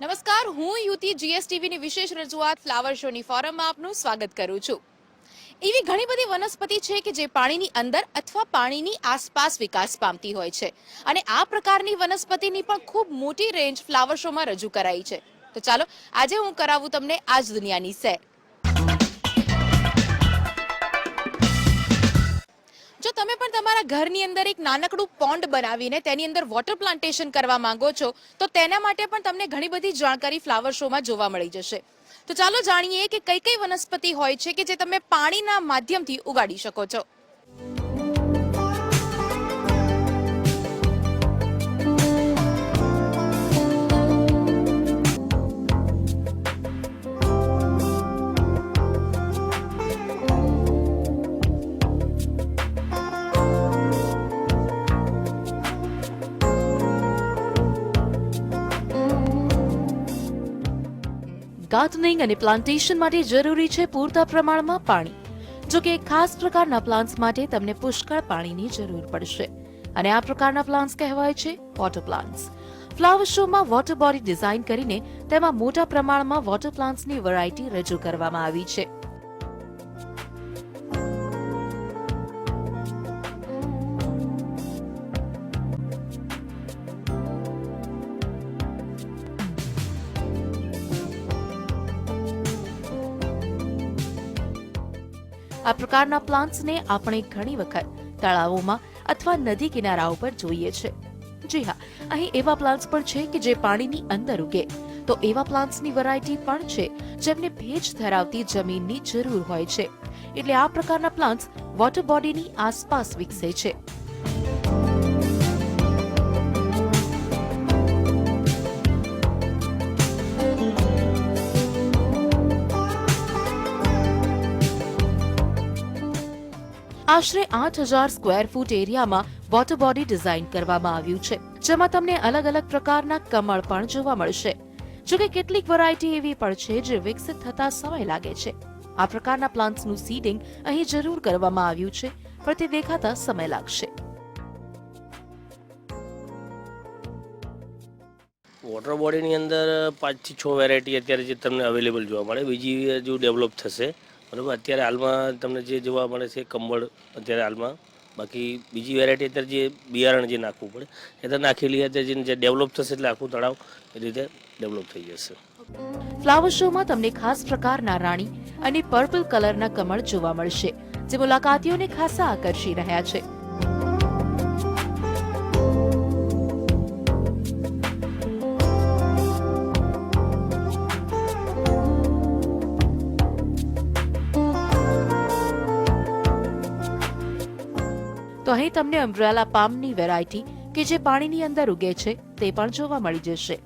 નમસ્કાર, હું યુતિ જીએસટીવીની વિશેષ રજૂઆત ફ્લાવર શોની ફોરમમાં આપનું સ્વાગત કરું છું. એવી ઘણી બધી વનસ્પતિ છે કે જે પાણીની અંદર અથવા પાણીની આસપાસ વિકાસ પામતી હોય છે અને આ પ્રકારની વનસ્પતિની પણ ખૂબ મોટી રેન્જ ફ્લાવર શોમાં રજૂ કરાઈ છે. તો ચાલો, આજે હું કરાવું તમને આજ દુનિયાની સેર. ઘરની અંદર એક નાનકડું પોન્ડ બનાવીને તેની અંદર વોટર પ્લાન્ટેશન કરવા માંગો છો, તો તેના માટે પણ તમને ઘણી બધી જાણકારી ફ્લાવર શોમાં જોવા મળી જશે. તો ચાલો જાણીએ કે કઈ કઈ વનસ્પતિ હોય છે કે જે તમે પાણીના માધ્યમથી ઉગાડી શકો છો. ગાર્ડનિંગ અને પ્લાન્ટેશન માટે જરૂરી છે પૂરતા પ્રમાણમાં પાણી. જો કે ખાસ પ્રકારના પ્લાન્ટ્સ માટે તમને પુષ્કળ પાણીની જરૂર પડશે. અને આ પ્રકારના પ્લાન્ટ્સ કહેવાય છે વોટર પ્લાન્ટ્સ. ફ્લાવર શોમાં વોટર બોડી ડિઝાઇન કરીને તેમાં મોટા પ્રમાણમાં વોટર પ્લાન્ટ્સની વેરાયટી રજૂ કરવામાં આવી છે. આ પ્રકારના પ્લાન્ટ્સને આપણે ઘણી વખત તળાવોમાં અથવા નદી કિનારા ઉપર જોઈએ છે. જી હા, અહીં એવા પ્લાન્ટ્સ પણ છે કે જે પાણીની અંદર ઉગે. તો એવા પ્લાન્ટ્સની વેરાયટી પણ છે જેમને ભેજ ધરાવતી જમીનની જરૂર હોય છે. એટલે આ પ્રકારના પ્લાન્ટ્સ વોટર બોડીની આસપાસ વિકસે છે. આશરે આઠ હજાર સ્ક્વેર ફૂટ એરિયામાં વોટર બોડી ડિઝાઇન કરવામાં આવ્યું છે, જેમાં તમને અલગ અલગ પ્રકારના કમળ પણ જોવા મળશે. જોકે કેટલીક વેરાયટી એવી પણ છે જે વિકસિત થતા સમય લાગે છે. આ પ્રકારના પ્લાન્ટ્સનું સીડિંગ અહીં જરૂર કરવામાં આવ્યું છે પણ તે દેખાતા સમય લાગશે. વોટર બોડીની અંદર પાંચથી છ વેરાયટી અત્યારે જે તમને અવેલેબલ જોવા મળે. બીજી હજુ ડેવલપ થશે બરાબર? અત્યારે હાલમાં તમને જે જોવા મળે છે કંબળ, અત્યારે હાલમાં. બાકી બીજી વેરાયટી અત્યારે જે બિયારણ જે નાખવું પડે, એ તો નાખેલી અત્યારે જે ડેવલપ થશે એટલે આખું તળાવ એ રીતે ડેવલપ થઈ જશે. ફ્લાવર શોમાં તમને ખાસ પ્રકારના રાણી અને પર્પલ કલરના કમળ જોવા મળશે, જે મુલાકાતીઓને ખાસા આકર્ષી રહ્યા છે. તો અહીં તમને અમ્બ્રેલા પામની વેરાયટી કે જે પાણીની અંદર ઉગે છે તે પણ જોવા મળી જશે.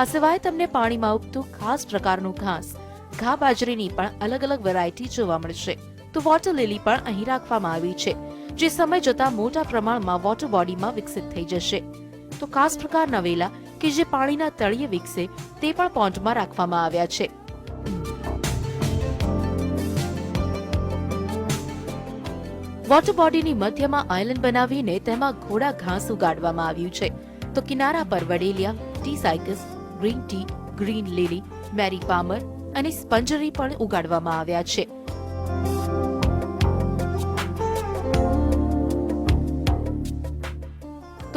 આ સિવાય તમને પાણીમાં ઉગતું ખાસ પ્રકારનું ઘાસ ઘા બાજરીની પણ અલગ અલગ વેરાયટી જોવા મળશે. તો વોટર લીલી પણ અહીં રાખવામાં આવી છે, જે સમય જતા મોટા પ્રમાણમાં વોટર બોડીમાં વિકસિત થઈ જશે. તો ખાસ પ્રકારના વેલા કે જે પાણીના તળિયે વિકસે તે પણ પોન્ટમાં રાખવામાં આવ્યા છે. વોટર બોડીની મધ્યમાં આયલેન્ડ બનાવીને તેમાં ઘોડા ઘાસ ઉગાડવામાં આવ્યું છે. તો કિનારા પર વડેલિયા ટી સાયકસ ગ્રીન ટી ગ્રીન લીલી મેરી પામર અને સ્પંજરી પણ ઉગાડવામાં આવ્યા છે.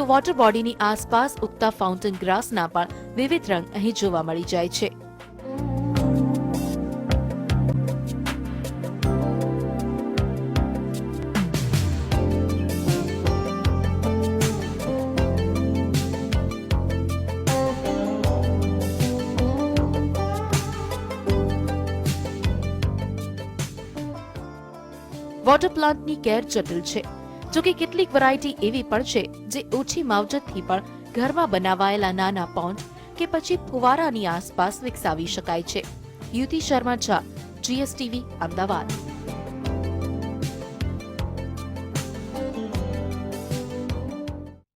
તો વોટર બોડીની આસપાસ ઉગતા ફાઉન્ટેન ગ્રાસના પણ વિવિધ રંગ અહીં જોવા મળી જાય છે. વોટર પ્લાન્ટની કેર જટિલ છે. જો કે કેટલીક વેરાયટી એવી પણ છે જે ઓછી માવજતથી પણ ઘરમાં બનાવાયેલા નાના પોન્ડ કે પછી ફુવારાની આસપાસ વિકસાવી શકાય છે. યુતિ શર્મા ઝા જીએસટીવી અમદાવાદ.